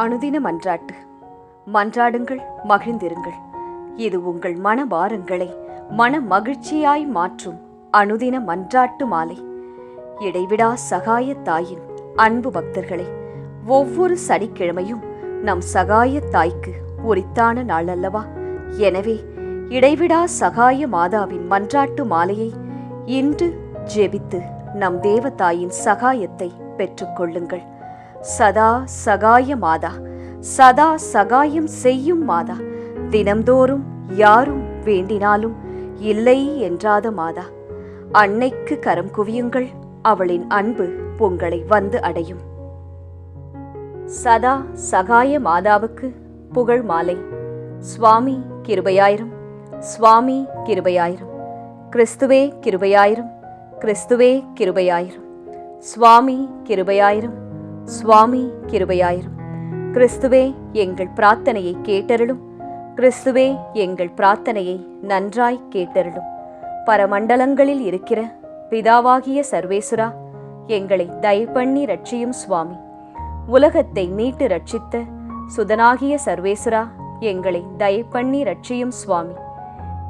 அனுதின மன்றாட்டு. மன்றாடுங்கள் மகிழ்ந்திருங்கள். இது உங்கள் மன மனபாரங்களை மன மகிழ்ச்சியாய் மாற்றும் அனுதின மன்றாட்டு மாலை. இடைவிடா சகாய தாயின் அன்பு பக்தர்களே ஒவ்வொரு சனிக்கிழமையும் நம் சகாய தாய்க்கு உரித்தான நாள் அல்லவா எனவே இடைவிடா சகாய மாதாவின் மன்றாட்டு மாலையை இன்று ஜெபித்து நம் தேவதாயின் சகாயத்தை பெற்றுக்கொள்ளுங்கள். சதா சகாய மாதா சதா சகாயம் செய்யும் மாதா. தினம்தோறும் யாரும் வேண்டினாலும் இல்லை என்றாத மாதா. அன்னைக்கு கரம் குவியுங்கள் அவளின் அன்பு உங்களை வந்து அடையும். சதா சகாய மாதாவுக்கு புகழ் மாலை. சுவாமி கிருபையாயிரம் சுவாமி கிருபையாயிரம் கிறிஸ்துவே கிருபையாயிரம் கிறிஸ்துவே கிருபையாயிரம் சுவாமி கிருபையாயிரம். சுவாமி கிருபையாயிரம். கிறிஸ்துவே எங்கள் பிரார்த்தனையை கேட்டருளும். கிறிஸ்துவே எங்கள் பிரார்த்தனையை நன்றாய் கேட்டருளும். பரமண்டலங்களில் இருக்கிற பிதாவாகிய சர்வேசுரா எங்களை தயப்பண்ணி ரட்சியும் சுவாமி. உலகத்தை மீட்டு ரட்சித்த சுதனாகிய சர்வேசுரா எங்களை தயப்பண்ணி ரட்சியும் சுவாமி.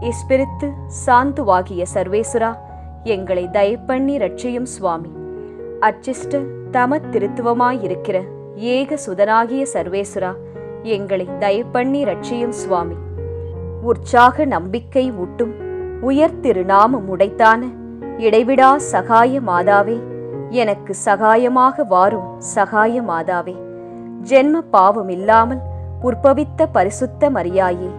இஸ்பிரித்து சாந்துவாகிய சர்வேசுரா எங்களை தயப்பண்ணி ரட்சியும் சுவாமி. அச்சிஷ்ட தம திருத்துவமாயிருக்கிற ஏக சுதனாகிய சர்வேசுரா எங்களை தயப்பண்ணி ரட்சியும் சுவாமி. உற்சாக நம்பிக்கை ஊட்டும் உயர் திருநாமம் உடைத்தான இடைவிடா சகாய மாதாவே எனக்கு சகாயமாக வாரும் சகாய மாதாவே. ஜென்ம பாவம் இல்லாமல் உற்பவித்த பரிசுத்த மரியாயே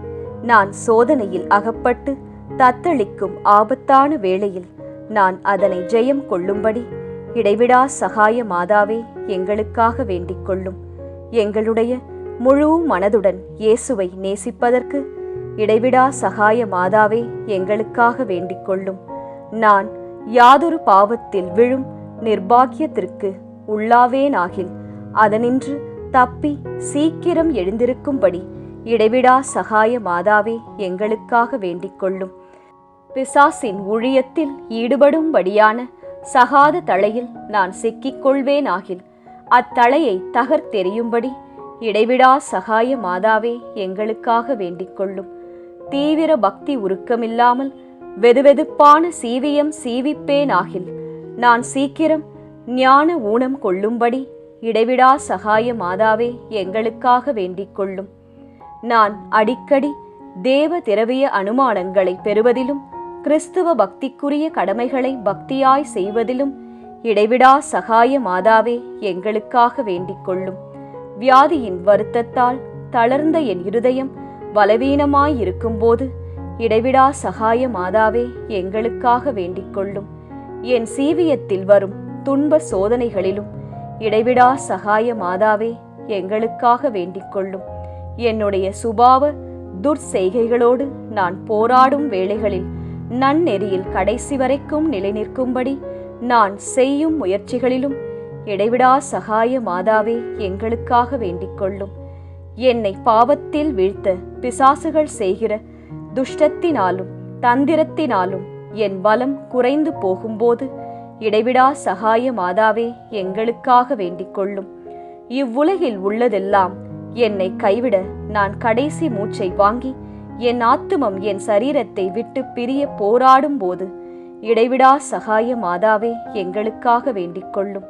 நான் சோதனையில் அகப்பட்டு தத்தளிக்கும் ஆபத்தான வேளையில் நான் அதனை ஜெயம் கொள்ளும்படி இடைவிடா சகாய மாதாவே எங்களுக்காக வேண்டிக் கொள்ளும் எங்களுடைய முழு மனதுடன் இயேசுவை நேசிப்பதற்கு இடைவிடா சகாய மாதாவே எங்களுக்காக வேண்டிக் கொள்ளும் நான் யாதொரு பாவத்தில் விழும் நிர்பாகியத்திற்கு உள்ளாவேனாகில் அதனின்று தப்பி சீக்கிரம் எழுந்திருக்கும்படி இடைவிடா சகாய மாதாவே எங்களுக்காக வேண்டிக் கொள்ளும் பிசாசின் ஊழியத்தில் ஈடுபடும்படியான சகாத தளையில் நான் சிக்கிக்கொள்வேனாகில் அத்தளையை தகர்த்தெறியும்படி இடைவிடா சகாய மாதாவே எங்களுக்காக வேண்டிக் கொள்ளும் தீவிர பக்தி உருக்கமில்லாமல் வெதுவெதுப்பான சீவியம் சீவிப்பேனாகில் நான் சீக்கிரம் ஞான ஊனம் கொள்ளும்படி இடைவிடா சகாய மாதாவே எங்களுக்காக வேண்டிக் கொள்ளும் நான் அடிக்கடி தேவ திரவிய அனுமானங்களை பெறுவதிலும் கிறிஸ்துவ பக்திக்குரிய கடமைகளை பக்தியாய் செய்வதிலும் இடைவிடா சகாய மாதாவே எங்களுக்காக வேண்டிக் கொள்ளும். வியாதியின் வருத்தத்தால் தளர்ந்த என் இருதயம் பலவீனமாயிருக்கும்போது இடைவிடா சகாய மாதாவே எங்களுக்காக வேண்டிக் கொள்ளும். என் சீவியத்தில் வரும் துன்ப சோதனைகளிலும் இடைவிடா சகாய மாதாவே எங்களுக்காக வேண்டிக் கொள்ளும். என்னுடைய சுபாவ துர்செய்கைகளோடு நான் போராடும் வேளைகளில் நன்னெறியில் கடைசி வரைக்கும் நிலைநிற்கும்படி நான் செய்யும் முயற்சிகளிலும் இடைவிடா சகாய மாதாவே எங்களுக்காக வேண்டிக் கொள்ளும். என்னை பாவத்தில் வீழ்த்த பிசாசுகள் செய்கிற துஷ்டத்தினாலும் தந்திரத்தினாலும் என் பலம் குறைந்து போகும்போது இடைவிடா சகாய மாதாவே எங்களுக்காக வேண்டிக் கொள்ளும். இவ்வுலகில் உள்ளதெல்லாம் என்னை கைவிட நான் கடைசி மூச்சை வாங்கி என் ஆத்துமம் என் சரீரத்தை விட்டு பிரிய போராடும் போது இடைவிடா சகாய மாதாவே எங்களுக்காக வேண்டிக் கொள்ளும்.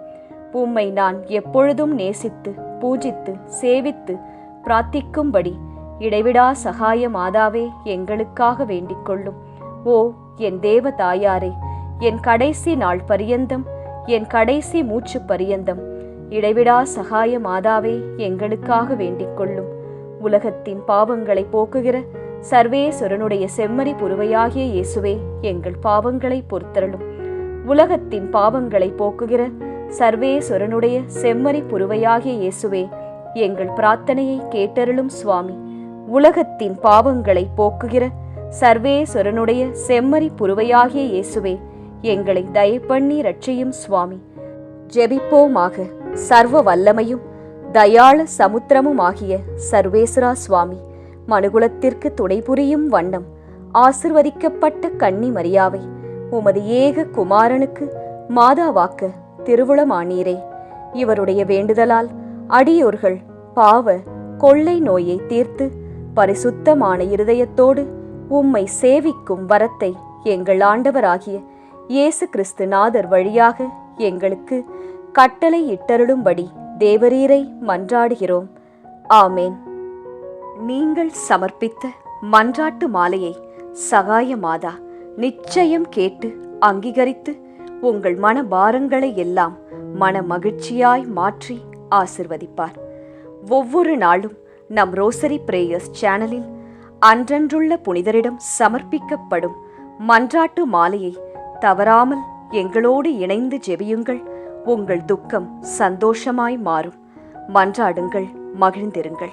உம்மை நான் எப்பொழுதும் நேசித்து பூஜித்து சேவித்து பிரார்த்திக்கும்படி இடைவிடா சகாய மாதாவே எங்களுக்காக வேண்டிக் கொள்ளும். ஓ என் தேவ தாயாரே என் கடைசி நாள் பரியந்தம் என் கடைசி மூச்சு பரியந்தம் இடைவிடா சகாய மாதாவே எங்களுக்காக வேண்டிக் கொள்ளும். உலகத்தின் பாவங்களை போக்குகிற சர்வேஸ்வரனுடைய செம்மறி புருவையாகிய இயேசுவே எங்கள் பாவங்களை பொறுத்தருளும். உலகத்தின் பாவங்களை போக்குகிற சர்வேஸ்வரனுடைய செம்மறி புருவையாகிய இயேசுவே எங்கள் பிரார்த்தனையை கேட்டருளும் சுவாமி. உலகத்தின் பாவங்களை போக்குகிற சர்வேஸ்வரனுடைய செம்மறி புருவையாகிய இயேசுவே எங்களை தயப்பண்ணி ரட்சியும் சுவாமி. ஜெபிப்போமாக சர்வ வல்லமையும் தயாள சமுத்திரமுமாகிய சர்வேஸ்வரா சுவாமி. மனுகுலத்திற்கு துணை புரியும் வண்ணம். ஆசிர்வதிக்கப்பட்ட கன்னி மரியாவை உமது ஏக குமாரனுக்கு மாதாவாக்க திருவுளமானீரே. இவருடைய வேண்டுதலால் அடியோர்கள் பாவ கொள்ளை நோயை தீர்த்து பரிசுத்தமான இருதயத்தோடு உம்மை சேவிக்கும் வரத்தை எங்கள் ஆண்டவராகிய இயேசு கிறிஸ்து நாதர் வழியாக எங்களுக்கு கட்டளை இட்டருளும்படி தேவரீரை மன்றாடுகிறோம். ஆமேன். நீங்கள் சமர்ப்பித்த மன்றாட்டு மாலையை சகாய மாதா நிச்சயம் கேட்டு அங்கீகரித்து உங்கள் மன பாரங்களை எல்லாம் மன மகிழ்ச்சியாய் மாற்றி ஆசிர்வதிப்பார். ஒவ்வொரு நாளும் நம் ரோசரி பிரேயர்ஸ் சேனலில் அன்றன்றுள்ள புனிதரிடம் சமர்ப்பிக்கப்படும் மன்றாட்டு மாலையை தவறாமல் எங்களோடு இணைந்து ஜெபியுங்கள். உங்கள் துக்கம் சந்தோஷமாய் மாறும். மன்றாடுங்கள் மகிழ்ந்திருங்கள்.